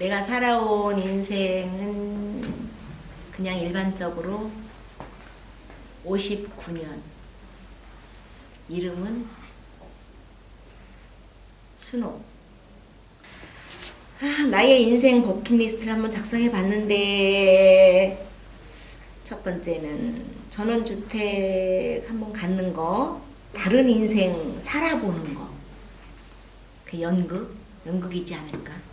내가 살아온 인생은 그냥 일반적으로 59년. 이름은 순호. 아, 나의 인생 버킷리스트를 한번 작성해 봤는데 첫 번째는 전원주택 한번 갖는 거, 다른 인생 살아보는 거, 그 연극, 연극이지 않을까.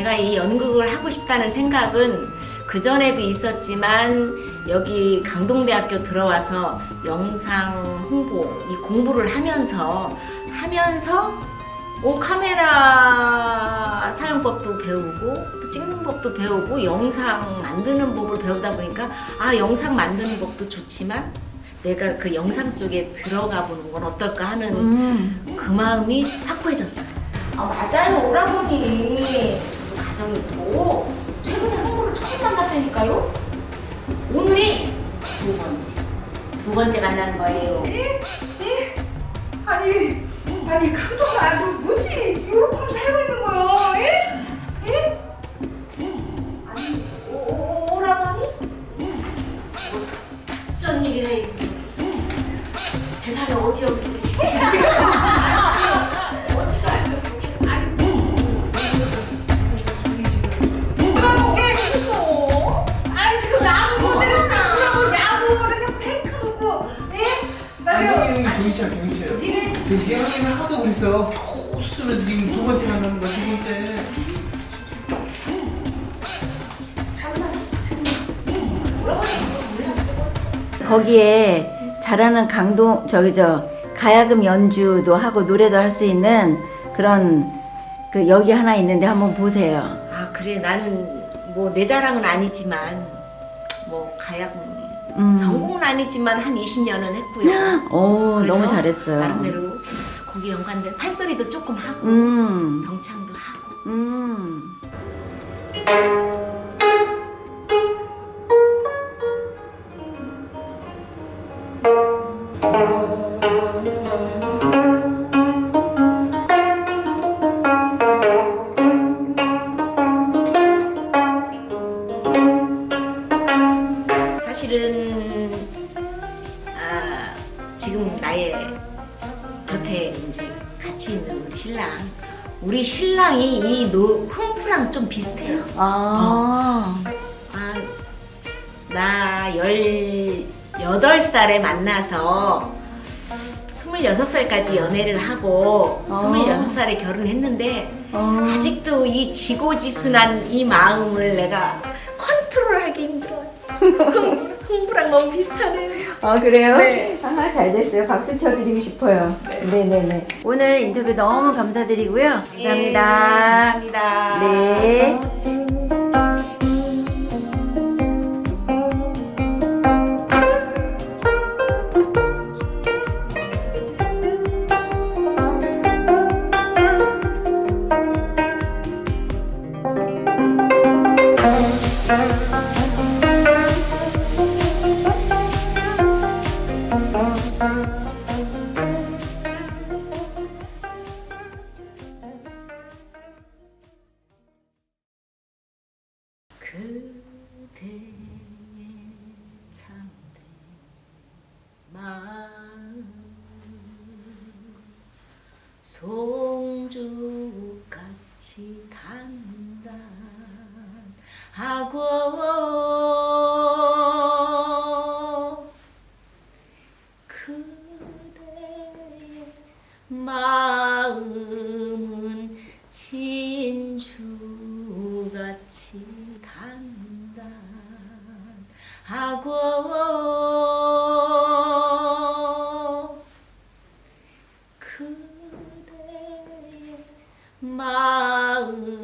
내가 이 연극을 하고 싶다는 생각은 그 전에도 있었지만 여기 강동대학교 들어와서 영상 홍보 이 공부를 하면서 하면서 오 카메라 사용법도 배우고 또 찍는 법도 배우고 영상 만드는 법을 배우다 보니까 아 영상 만드는 법도 좋지만 내가 그 영상 속에 들어가 보는 건 어떨까 하는 음. 그 마음이 확고해졌어요. 아 맞아요 오라버니. 있고 최근에 한국을 처음 만났다니까요. 오늘이 두 번째. 두 번째 만나는 거예요. 예? 예? 아니, 아니 감독 나도 뭐지? 이렇게 살고 있는 거요? 예? 예? 아니 오, 오, 오라버니? 어쩐 일이래. 대사를 어디 여기. 세영님이 하도 그래서 코스면서 지금 두 번째 만나는 거야 두 번째. 거기에 잘하는 강동 저기 저 가야금 연주도 하고 노래도 할 수 있는 그런 그 여기 하나 있는데 한번 보세요. 아 그래 나는 뭐 내 자랑은 아니지만 뭐 가야금 음. 전공은 아니지만 한 20년은 했고요. 오 그래서 너무 잘했어요. 나름대로 거기 연관된 판소리도 조금 하고 음. 병창도 하고 음. 사실 나의 곁에 이제 같이 있는 우리 신랑 우리 신랑이 이 노, 흥부랑 좀 비슷해요. 아. 아, 나 18살에 만나서 26살까지 연애를 하고 어. 26살에 결혼했는데 어. 아직도 이 지고지순한 이 마음을 내가 컨트롤하기 힘들어요. 흥- 흥부랑 너무 비슷하네요. 아 그래요? 네. 아, 잘 됐어요. 박수 쳐드리고 싶어요. 네, 네, 네. 오늘 인터뷰 너무 감사드리고요. 감사합니다. 네, 감사합니다. 네. 단단하고 그대의 마음은 진주같이 단단하고 그대의 마음 um,